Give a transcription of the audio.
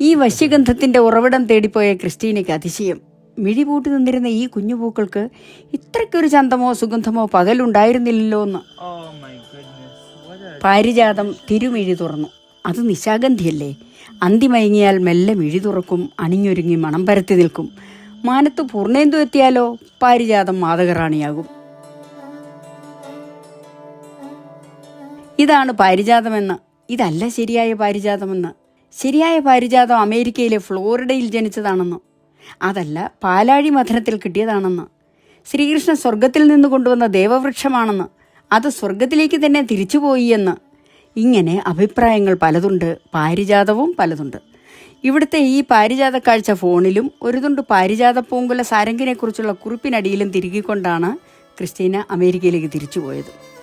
ഈ വശ്യഗന്ധത്തിന്റെ ഉറവിടം തേടിപ്പോയ ക്രിസ്റ്റീനയ്ക്ക് അതിശയം. മിഴിപൂട്ടി നിന്നിരുന്ന ഈ കുഞ്ഞുപൂക്കൾക്ക് ഇത്രയ്ക്കൊരു ചന്തമോ സുഗന്ധമോ പകലുണ്ടായിരുന്നില്ലല്ലോ എന്ന് Oh. പാരിജാതം തിരുമിഴി തുറന്നു. അത് നിശാഗന്ധിയല്ലേ? അന്തിമയങ്ങിയാൽ മെല്ലെ മിഴി തുറക്കും അണിഞ്ഞൊരുങ്ങി മണം പരത്തി നിൽക്കും. മാനത്ത് പൂർണേന്തു എത്തിയാലോ? പാരിജാതം മാതകറാണിയാകും. ഇതാണ് പാരിജാതമെന്ന്. ഇതല്ല ശരിയായ പാരിജാതമെന്ന്. ശരിയായ പാരിജാതം അമേരിക്കയിലെ ഫ്ലോറിഡയിൽ ജനിച്ചതാണെന്നോ. അതല്ല പാലാഴി മഥനത്തിൽ കിട്ടിയതാണെന്ന്. ശ്രീകൃഷ്ണൻ സ്വർഗത്തിൽ നിന്ന് കൊണ്ടുവന്ന ദേവവൃക്ഷമാണെന്ന്. അത് സ്വർഗത്തിലേക്ക് തന്നെ തിരിച്ചുപോയി എന്ന്. ഇങ്ങനെ അഭിപ്രായങ്ങൾ പലതുണ്ട് പാരിജാതവും പലതുണ്ട്. ഇവിടുത്തെ ഈ പാരിജാത കാഴ്ച ഫോണിലും ഒരു തുണ്ട് പാരിജാത പൂങ്കുല സാരംഗിനെക്കുറിച്ചുള്ള കുറിപ്പിനടിയിലും തിരികിക്കൊണ്ടാണ് ക്രിസ്റ്റീന അമേരിക്കയിലേക്ക് തിരിച്ചുപോയത്.